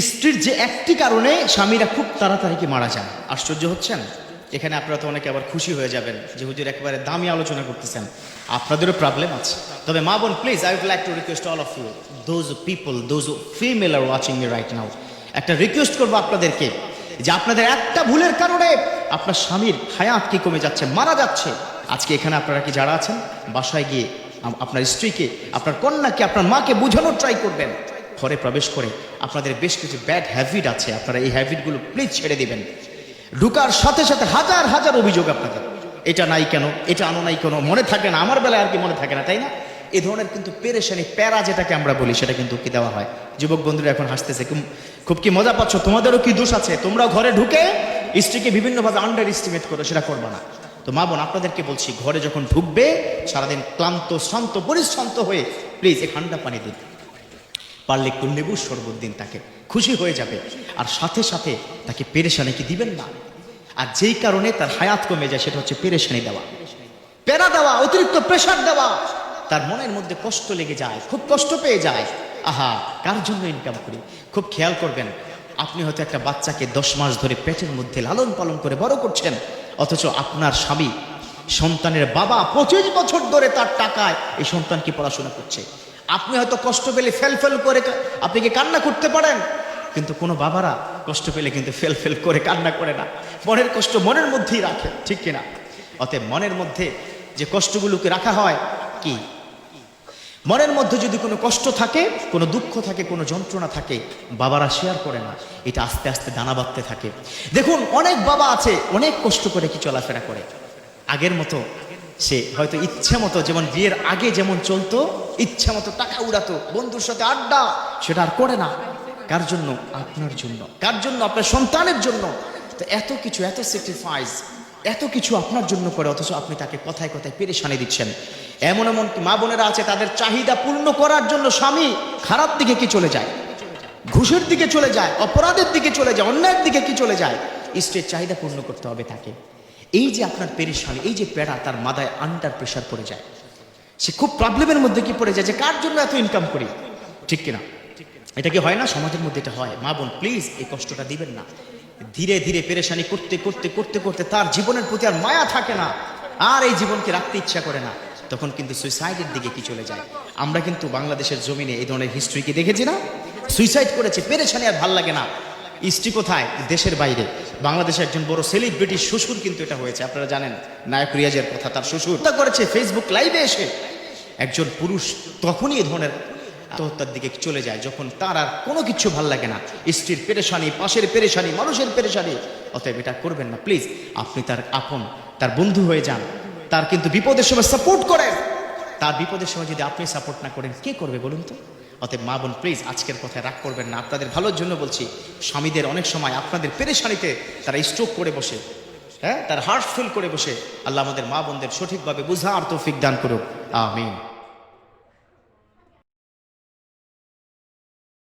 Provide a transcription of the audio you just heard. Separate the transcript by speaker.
Speaker 1: স্ত্রীর যে একটি কারণে স্বামীরা খুব তাড়াতাড়ি কি মারা যায়। আশ্চর্য হচ্ছেন? এখানে আপনারা তো অনেকে আবার খুশি হয়ে যাবেন যে হুজুর একেবারে দামি আলোচনা করতেছেন। আপনাদেরও প্রবলেম আছে। তবে মা বোন please I would like to request all of you those people those female are watching you right now একটা রিকোয়েস্ট করব আপনাদেরকে যে আপনাদের একটা ভুলের কারণে আপনার স্বামীর হায়াত কি কমে যাচ্ছে, মারা যাচ্ছে। আজকে এখানে আপনারা কি যারা আছেন? বাসায় গিয়ে আপনার স্ত্রীকে, আপনার কন্যাকে, আপনার মাকে বোঝানোর ট্রাই করবেন। ঘরে প্রবেশ করে আপনাদের বেশ কিছু ব্যাড হ্যাবিট আছে, আপনারা এই হ্যাবিটগুলো প্লিজ ছেড়ে দিবেন। ঢুকার সাথে সাথে হাজার হাজার অভিযোগ আপনাদের। এটা নাই কেন? এটা আনো নাই কেন? মনে থাকে না, আমার বেলায় আর কি মনে থাকে না, তাই না? এই ধরনের কিন্তু পেরেশানি, প্যারা যেটাকে আমরা বলি, সেটা কিন্তু কি দেওয়া হয়? যুবক বন্ধুরা এখন হাসতেছে, খুব- কি মজা পাচ্ছ? তোমাদেরও কি দোষ আছে? তোমরাও ঘরে ঢুকে স্ত্রীকে বিভিন্নভাবে আন্ডার এস্টিমেট করো, সেটা করবা না। তো মা বোন, আপনাদেরকে বলছি, ঘরে যখন ঢুকবে, সারাদিন ক্লান্ত, শ্রান্ত, পরিশ্রান্ত হয়ে প্লিজ এক ঠান্ডা পানি দিন। পারলে একটু লেবুর শরবত দিন তাকে খুশি হয়ে যাবে। আর সাথে সাথে তাকে পেরেশানি কি দিবেন না? আর যেই কারণে তার হায়াত কমে যায়, সেটা হচ্ছে পেরেশানি দেওয়া। প্যারা দেওয়া, অতিরিক্ত প্রেশার দেওয়া। তার মনের মধ্যে কষ্ট লেগে যায়, খুব কষ্ট পেয়ে যায়। আহা, কার জন্য ইনকাম করি? খুব খেয়াল করবেন, আপনি হয়তো একটা বাচ্চাকে দশ মাস ধরে পেটের মধ্যে লালন পালন করে বড় করছেন, অথচ আপনার স্বামী সন্তানের বাবা পঁচিশ বছর ধরে তার টাকায় এই সন্তানকে পড়াশোনা করছে। আপনি হয়তো কষ্ট পেলে ফেল ফেল করে আপনি কি কান্না করতে পারেন? কিন্তু কোনো বাবারা কষ্ট পেলে কিন্তু ফেল ফেল করে কান্না করে না। মনের কষ্ট মনের মধ্যেই রাখে, ঠিক কিনা? অতএব মনের মধ্যে যে কষ্টগুলোকে রাখা হয়, কি? মনের মধ্যে যদি কোনো কষ্ট থাকে, কোনো দুঃখ থাকে, কোনো যন্ত্রণা থাকে, বাবারা শেয়ার করে না। এটা আস্তে আস্তে দানা বাঁধতে থাকে। দেখুন, অনেক বাবা আছে, অনেক কষ্ট করে কি চলাফেরা করে। আগের মতো সে হয়তো ইচ্ছে মতো যেমন বিয়ের আগে যেমন চলতো, ইচ্ছে মতো টাকা উড়াতো, বন্ধুর সাথে আড্ডা, সেটা আর করে না। কার জন্য? আপনার জন্য। কার জন্য? আপনার সন্তানের জন্য। তো এত কিছু, এত স্যাক্রিফাইস এত কিছু আপনার জন্য করে, অথচ আপনি তাকে কথায় কথায় পেরেশানি দিচ্ছেন। এমন এমন মা বোনেরা আছে, তাদের চাহিদা পূর্ণ করার জন্য স্বামী খারাপ দিকে কি চলে যায়? ঘুষের দিকে চলে যায়, অপরাধের দিকে চলে যায়, অন্যায়ের দিকে কি চলে যায়? স্ত্রীর চাহিদা পূর্ণ করতে হবে তাকে। এই যে আপনার পেরেশানি, এই যে প্যারা তার মাথায় আন্ডার প্রেশার পড়ে যায়। সে খুব প্রবলেমের মধ্যে কি পড়ে যায় যে কার জন্য এত ইনকাম করি? ঠিক কিনা? এটা কি হয় না? সমাজের মধ্যে এটা হয়। মা বোন প্লিজ এই কষ্টটা দিবেন না। ধীরে ধীরে পেরেশানি করতে করতে করতে করতে তার জীবনের প্রতি আর মায়া থাকে না। আর এই জীবনকে রাখতে ইচ্ছা করে না। তখন কিন্তু সুইসাইডের দিকে কি চলে যায়? আমরা কিন্তু বাংলাদেশের জমিনে এই ধরনের হিস্ট্রি কি দেখেছি না? সুইসাইড করেছে। পেরেশানি আর ভালো লাগে না। স্ত্রী কোথায়? দেশের বাইরে। বাংলাদেশে একজন বড় সেলিব্রিটি শ্বশুর কিন্তু এটা হয়েছে, আপনারা জানেন। নায়ক রিয়াজের কথা, তার শ্বশুর। তা করেছে ফেসবুক লাইভে এসে। একজন পুরুষ তখনই এ ধরনের আত্মহত্যার দিকে চলে যায়, যখন তার আর কোনো কিছু ভালো লাগে না। স্ত্রীর পেরেশানি, পাশের পেরেশানি, মানুষের পেরেশানি। অতএব এটা করবেন না প্লিজ আপনি তার আপন, তার বন্ধু হয়ে যান। তার কিন্তু বিপদের সময় সাপোর্ট করেন। তার বিপদের সময় যদি আপনি সাপোর্ট না করেন, কে করবে বলুন তো? অতএব মা বোন প্লিজ আজকের কথায় রাগ করবেন না। আপনাদের ভালোর জন্য বলছি, স্বামীদের অনেক সময় আপনাদের পেরেশানিতে তারা স্ট্রোক করে বসে হ্যাঁ? তার হার্ট ফিল করে বসে। আল্লাহ আমাদের মা বোনদের সঠিকভাবে বুঝা আর তৌফিক দান করুক। আমিন।